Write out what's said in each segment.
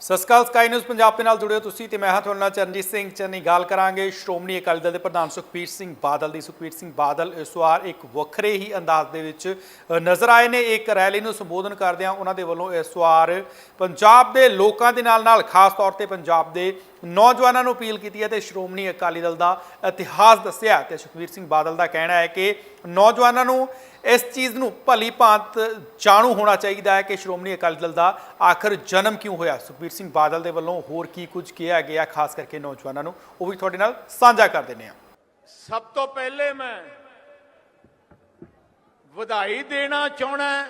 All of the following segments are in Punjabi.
ਸਤਿ ਸ਼੍ਰੀ ਅਕਾਲ, ਸਕਾਈ ਨਿਊਜ਼ ਪੰਜਾਬ ਦੇ ਨਾਲ ਜੁੜਿਓ ਤੁਸੀਂ ਤੇ ਮੈਂ ਹਾਂ ਤੁਹਾਡੇ ਨਾਲ ਚਰਨਜੀਤ ਸਿੰਘ। ਚੰਨੀ ਗੱਲ ਕਰਾਂਗੇ, ਸ਼੍ਰੋਮਣੀ ਅਕਾਲੀ ਦਲ ਦੇ ਪ੍ਰਧਾਨ ਸੁਖਬੀਰ ਸਿੰਘ ਬਾਦਲ ਦੀ। ਸੁਖਬੀਰ ਸਿੰਘ ਬਾਦਲ ਇਸ ਵਾਰ ਇੱਕ ਵੱਖਰੇ ਹੀ ਅੰਦਾਜ਼ ਦੇ ਵਿੱਚ ਨਜ਼ਰ ਆਏ ਨੇ। ਇੱਕ ਰੈਲੀ ਨੂੰ ਸੰਬੋਧਨ ਕਰਦਿਆਂ ਉਹਨਾਂ ਦੇ ਵੱਲੋਂ ਇਸ ਵਾਰ ਪੰਜਾਬ ਦੇ ਲੋਕਾਂ ਦੇ ਨਾਲ ਨਾਲ ਖਾਸ ਤੌਰ ਤੇ ਪੰਜਾਬ ਦੇ ਨੌਜਵਾਨਾਂ ਨੂੰ ਅਪੀਲ ਕੀਤੀ ਹੈ ਤੇ ਸ਼੍ਰੋਮਣੀ ਅਕਾਲੀ ਦਲ ਦਾ ਇਤਿਹਾਸ ਦੱਸਿਆ ਤੇ ਸੁਖਬੀਰ ਸਿੰਘ ਬਾਦਲ ਦਾ ਕਹਿਣਾ ਹੈ ਕਿ ਨੌਜਵਾਨਾਂ ਨੂੰ ਇਸ ਚੀਜ਼ ਨੂੰ ਭਲੀ ਭਾਂਤ ਜਾਣੂ ਹੋਣਾ ਚਾਹੀਦਾ ਹੈ ਕਿ ਸ਼੍ਰੋਮਣੀ ਅਕਾਲੀ ਦਲ ਦਾ ਆਖਰ ਜਨਮ ਕਿਉਂ ਹੋਇਆ। ਸੁਖਬੀਰ ਸਿੰਘ ਬਾਦਲ ਦੇ ਵੱਲੋਂ ਹੋਰ ਕੀ ਕੁਝ ਕਿਹਾ ਗਿਆ, ਖਾਸ ਕਰਕੇ ਨੌਜਵਾਨਾਂ ਨੂੰ, ਉਹ ਵੀ ਤੁਹਾਡੇ ਨਾਲ ਸਾਂਝਾ ਕਰ ਦਿੰਦੇ ਹਾਂ। ਸਭ ਤੋਂ ਪਹਿਲੇ ਮੈਂ ਵਧਾਈ ਦੇਣਾ ਚਾਹਣਾ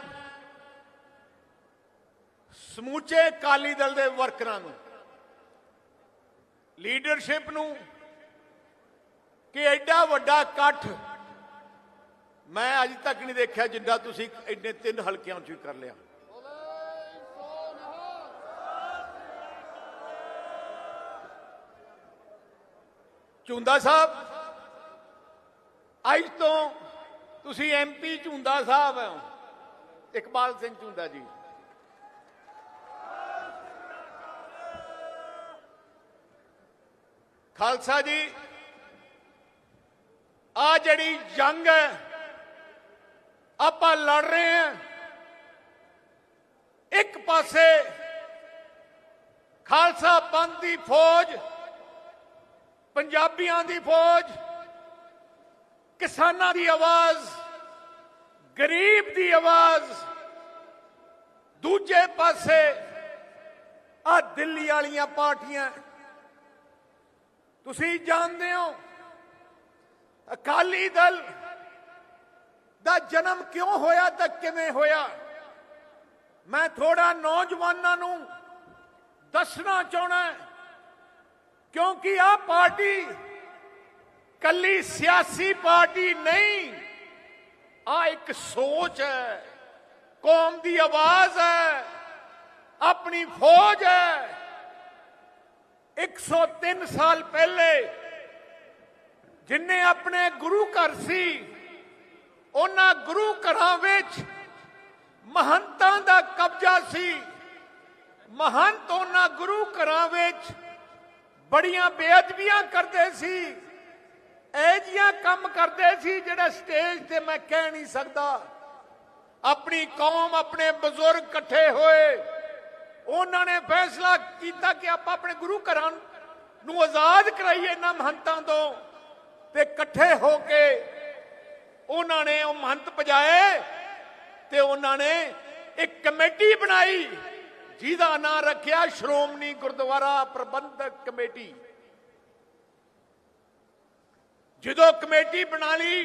ਸਮੂਚੇ ਅਕਾਲੀ ਦਲ ਦੇ ਵਰਕਰਾਂ ਨੂੰ। ਲੀਡਰਸ਼ਿਪ ਨੂੰ ਕਿ ਐਡਾ ਵੱਡਾ ਇਕੱਠ। ਮੈਂ ਅੱਜ ਤੱਕ ਨਹੀਂ ਦੇਖਿਆ ਜਿੰਨਾ ਤੁਸੀਂ ਇੰਨੇ ਤਿੰਨ ਹਲਕਿਆਂ 'ਚ ਵੀ ਕਰ ਲਿਆ। ਝੁੰਦਾ ਸਾਹਿਬ, ਅੱਜ ਤੋਂ ਤੁਸੀਂ ਐਮਪੀ ਝੁੰਦਾ ਸਾਹਿਬ ਹੋ। ਇਕਬਾਲ ਸਿੰਘ ਝੁੰਦਾ ਜੀ। ਖਾਲਸਾ ਜੀ, ਆ ਜਿਹੜੀ ਜੰਗ ਹੈ, ਆਪਾਂ ਲੜ ਰਹੇ ਹਾਂ। ਇੱਕ ਪਾਸੇ ਖਾਲਸਾ ਪੰਥ ਦੀ ਫੌਜ, ਪੰਜਾਬੀਆਂ ਦੀ ਫੌਜ, ਕਿਸਾਨਾਂ ਦੀ ਆਵਾਜ਼, ਗਰੀਬ ਦੀ ਆਵਾਜ਼, ਦੂਜੇ ਪਾਸੇ ਆ ਦਿੱਲੀ ਵਾਲੀਆਂ ਪਾਰਟੀਆਂ। ਤੁਸੀਂ ਜਾਣਦੇ ਹੋ, ਅਕਾਲੀ ਦਲ ਦਾ ਜਨਮ ਕਿਉਂ ਹੋਇਆ ਤਾਂ ਕਿਵੇਂ ਹੋਇਆ? ਮੈਂ ਥੋੜਾ ਨੌਜਵਾਨਾਂ ਨੂੰ ਦੱਸਣਾ ਚਾਹਣਾ ਕਿਉਂਕਿ ਆ ਪਾਰਟੀ ਕੱਲੀ ਸਿਆਸੀ ਪਾਰਟੀ ਨਹੀਂ ਆ ਇੱਕ ਸੋਚ ਹੈ, ਕੌਮ ਦੀ ਆਵਾਜ਼ ਹੈ, ਆਪਣੀ ਫੌਜ ਹੈ। 103 ਸਾਲ ਪਹਿਲੇ ਜਿਨਨੇ ਆਪਣੇ ਗੁਰੂ ਘਰ ਸੀ, ਉਹਨਾਂ ਗੁਰੂ ਘਰਾਂ ਵਿੱਚ ਮਹੰਤਾਂ ਦਾ ਕਬਜ਼ਾ ਸੀ। ਮਹੰਤ ਉਹਨਾਂ ਗੁਰੂ ਘਰਾਂ ਵਿੱਚ ਬੜੀਆਂ ਬੇਅਦਬੀਆਂ ਕਰਦੇ ਸੀ, ਇਹ ਜੀਆਂ ਕੰਮ ਕਰਦੇ ਸੀ ਜਿਹੜਾ ਸਟੇਜ ਤੇ ਮੈਂ ਕਹਿ ਨਹੀਂ ਸਕਦਾ। ਆਪਣੀ ਕੌਮ, ਆਪਣੇ ਬਜ਼ੁਰਗ ਇਕੱਠੇ ਹੋਏ ਉਹਨਾਂ ਨੇ ਫੈਸਲਾ ਕੀਤਾ ਕਿ ਆਪਾਂ ਆਪਣੇ ਗੁਰੂ ਘਰਾਂ ਨੂੰ ਆਜ਼ਾਦ ਕਰਾਈਏ ਇਹਨਾਂ ਮਹੰਤਾਂ ਤੋਂ ਤੇ ਇਕੱਠੇ ਹੋ ਕੇ ਉਹਨਾਂ ਨੇ ਉਹ ਮਹੰਤ ਪਜਾਏ ਤੇ ਉਹਨਾਂ ਨੇ ਇੱਕ ਕਮੇਟੀ ਬਣਾਈ, ਜਿਹਦਾ ਨਾਂ ਰੱਖਿਆ ਸ਼੍ਰੋਮਣੀ ਗੁਰਦੁਆਰਾ ਪ੍ਰਬੰਧਕ ਕਮੇਟੀ। ਜਦੋਂ ਕਮੇਟੀ ਬਣਾ ਲਈ,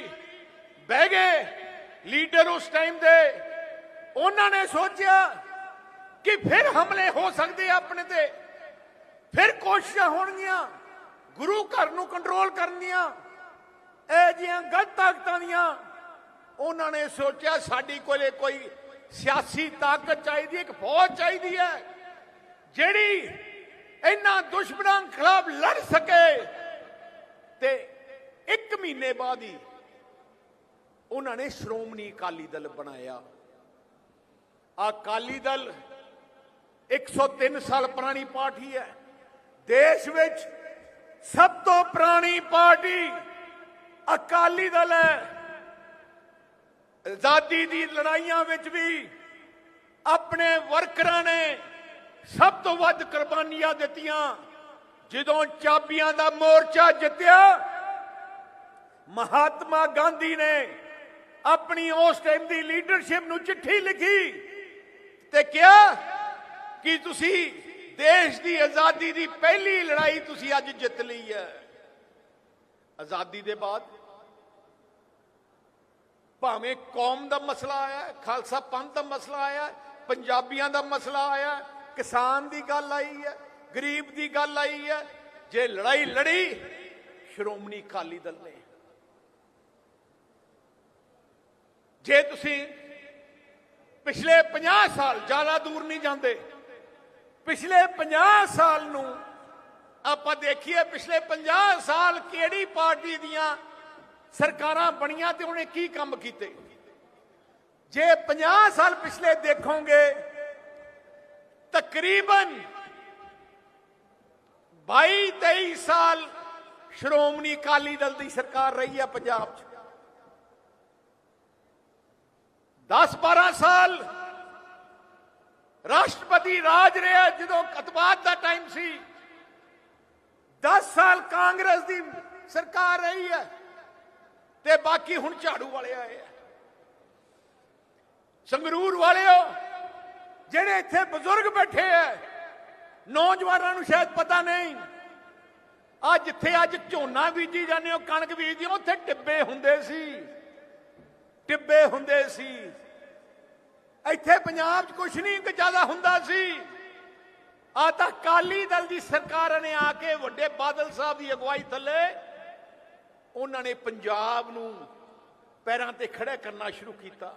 ਬਹਿ ਗਏ ਲੀਡਰ ਉਸ ਟਾਈਮ ਦੇ, ਉਹਨਾਂ ਨੇ ਸੋਚਿਆ ਕਿ ਫਿਰ ਹਮਲੇ ਹੋ ਸਕਦੇ ਆ ਆਪਣੇ ਤੇ। ਫਿਰ ਕੋਸ਼ਿਸ਼ਾਂ ਹੋਣਗੀਆਂ। ਗੁਰੂ ਘਰ ਨੂੰ ਕੰਟਰੋਲ ਕਰਨ ਦੀਆਂ ਇਹ ਜੀਆਂ ਗਲਤ ਤਾਕਤਾਂ ਦੀਆਂ ਉਹਨਾਂ ਨੇ ਸੋਚਿਆ, ਸਾਡੀ ਕੋਲੇ ਕੋਈ ਸਿਆਸੀ ਤਾਕਤ ਚਾਹੀਦੀ ਹੈ, ਇੱਕ ਫੌਜ ਚਾਹੀਦੀ ਹੈ, ਜਿਹੜੀ ਇਹਨਾਂ ਦੁਸ਼ਮਣਾਂ ਖਿਲਾਫ ਲੜ ਸਕੇ। ਤੇ ਇੱਕ ਮਹੀਨੇ ਬਾਅਦ ਹੀ ਉਹਨਾਂ ਨੇ ਸ਼੍ਰੋਮਣੀ ਅਕਾਲੀ ਦਲ ਬਣਾਇਆ। ਆ ਅਕਾਲੀ ਦਲ 103 ਸਾਲ ਪੁਰਾਣੀ ਪਾਰਟੀ ਹੈ। ਦੇਸ਼ ਵਿੱਚ ਸਭ ਤੋਂ ਪੁਰਾਣੀ ਪਾਰਟੀ ਅਕਾਲੀ ਦਲ ਹੈ। ਆਜ਼ਾਦੀ ਦੀ ਲੜਾਈਆਂ ਵਿੱਚ ਵੀ ਆਪਣੇ ਵਰਕਰਾਂ ਨੇ ਸਭ ਤੋਂ ਵੱਧ ਕੁਰਬਾਨੀਆਂ ਦਿੱਤੀਆਂ। ਜਦੋਂ ਚਾਬੀਆਂ ਦਾ ਮੋਰਚਾ ਜਿੱਤਿਆ, ਮਹਾਤਮਾ ਗਾਂਧੀ ਨੇ ਆਪਣੀ ਉਸ ਟਾਈਮ ਦੀ ਲੀਡਰਸ਼ਿਪ ਨੂੰ ਚਿੱਠੀ ਲਿਖੀ ਤੇ ਕਿਹਾ ਕਿ ਤੁਸੀਂ ਦੇਸ਼ ਦੀ ਆਜ਼ਾਦੀ ਦੀ ਪਹਿਲੀ ਲੜਾਈ ਤੁਸੀਂ ਅੱਜ ਜਿੱਤ ਲਈ ਹੈ। ਆਜ਼ਾਦੀ ਦੇ ਬਾਅਦ ਭਾਵੇਂ ਕੌਮ ਦਾ ਮਸਲਾ ਆਇਆ, ਖਾਲਸਾ ਪੰਥ ਦਾ ਮਸਲਾ ਆਇਆ, ਪੰਜਾਬੀਆਂ ਦਾ ਮਸਲਾ ਆਇਆ, ਕਿਸਾਨ ਦੀ ਗੱਲ ਆਈ ਹੈ, ਗਰੀਬ ਦੀ ਗੱਲ ਆਈ ਹੈ, ਜੇ ਲੜਾਈ ਲੜੀ, ਸ਼੍ਰੋਮਣੀ ਅਕਾਲੀ ਦਲ ਨੇ। ਜੇ ਤੁਸੀਂ ਪਿਛਲੇ 50 ਸਾਲ ਜ਼ਿਆਦਾ ਦੂਰ ਨਹੀਂ ਜਾਂਦੇ ਪਿਛਲੇ 50 ਸਾਲ ਨੂੰ ਆਪਾਂ ਦੇਖੀਏ, ਪਿਛਲੇ 50 ਸਾਲ ਕਿਹੜੀ ਪਾਰਟੀ ਦੀਆਂ ਸਰਕਾਰਾਂ ਬਣੀਆਂ ਤੇ ਉਹਨੇ ਕੀ ਕੰਮ ਕੀਤੇ? ਜੇ 50 ਸਾਲ ਪਿਛਲੇ ਦੇਖੋਗੇ, ਤਕਰੀਬਨ 22 23 ਸਾਲ ਸ਼੍ਰੋਮਣੀ ਅਕਾਲੀ ਦਲ ਦੀ ਸਰਕਾਰ ਰਹੀ ਹੈ ਪੰਜਾਬ 'ਚ। 10 12 ਸਾਲ ਰਾਸ਼ਟਰ ਰਾਸ਼ਟਰਪਤੀ ਰਾਜ ਰਿਹਾ ਜਦੋਂ ਕਤਬਾਤ ਦਾ ਟਾਈਮ ਸੀ। 10 ਸਾਲ ਕਾਂਗਰਸ ਦੀ ਸਰਕਾਰ ਰਹੀ ਹੈ ਤੇ ਬਾਕੀ ਹੁਣ ਝਾੜੂ ਵਾਲੇ ਆਏ ਆ। ਸੰਗਰੂਰ ਵਾਲਿਓ, ਜਿਹੜੇ ਇੱਥੇ ਬਜ਼ੁਰਗ ਬੈਠੇ ਆ, ਨੌਜਵਾਨਾਂ ਨੂੰ ਸ਼ਾਇਦ ਪਤਾ ਨਹੀਂ ਆ ਜਿੱਥੇ ਅੱਜ ਝੋਨਾ ਬੀਜੀ ਜਾਂਦੇ ਹੋ, ਕਣਕ ਬੀਜਦੇ ਹੋ, ਉੱਥੇ ਟਿੱਬੇ ਹੁੰਦੇ ਸੀ। ਟਿੱਬੇ ਹੁੰਦੇ ਸੀ। ਇੱਥੇ ਪੰਜਾਬ 'ਚ ਕੁਛ ਨਹੀਂ ਜ਼ਿਆਦਾ ਹੁੰਦਾ ਸੀ। ਆ ਤਾਂ ਕਾਲੀ ਦਲ ਦੀ ਸਰਕਾਰ ਨੇ ਆ ਕੇ ਵੱਡੇ ਬਾਦਲ ਸਾਹਿਬ ਦੀ ਅਗਵਾਈ ਥੱਲੇ ਉਹਨਾਂ ਨੇ ਪੰਜਾਬ ਨੂੰ ਪੈਰਾਂ ਤੇ ਖੜਾ ਕਰਨਾ ਸ਼ੁਰੂ ਕੀਤਾ।